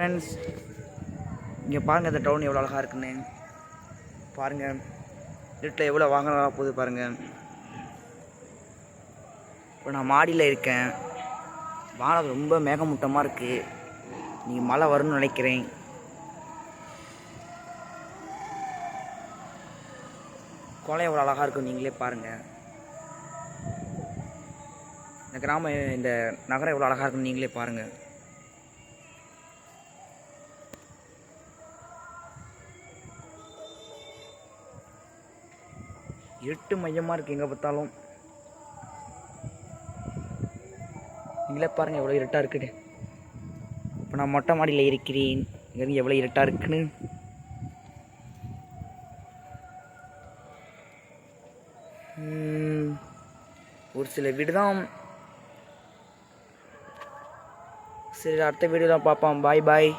Friends இங்கே பாருங்கள் இந்த டவுன் எவ்வளோ அழகாக இருக்குன்னு. பாருங்கள் வீட்டில் எவ்வளோ வாகனம் போகுது பாருங்கள் இப்போ நான் மாடியில் இருக்கேன். வானம் ரொம்ப மேகமூட்டமாக இருக்குது நீங்கள் மழை வரும்னு நினைக்கிறேன். குளம் எவ்வளோ அழகாக இருக்கும் நீங்களே பாருங்கள் இந்த கிராமம் இந்த நகரம் எவ்வளோ அழகாக இருக்குன்னு நீங்களே பாருங்கள் இருட்டு மையமாக இருக்குது எங்கே பார்த்தாலும். நீங்களே பாருங்கள் எவ்வளோ இருட்டாக இருக்குது இப்போ நான் மொட்டை மாடியில் இருக்கிறேன். இங்கே எவ்வளோ இருட்டாக இருக்குன்னு. ஒரு சில வீடு தான். சரி அடுத்த வீடியோலாம் பார்ப்போம். பாய் பாய்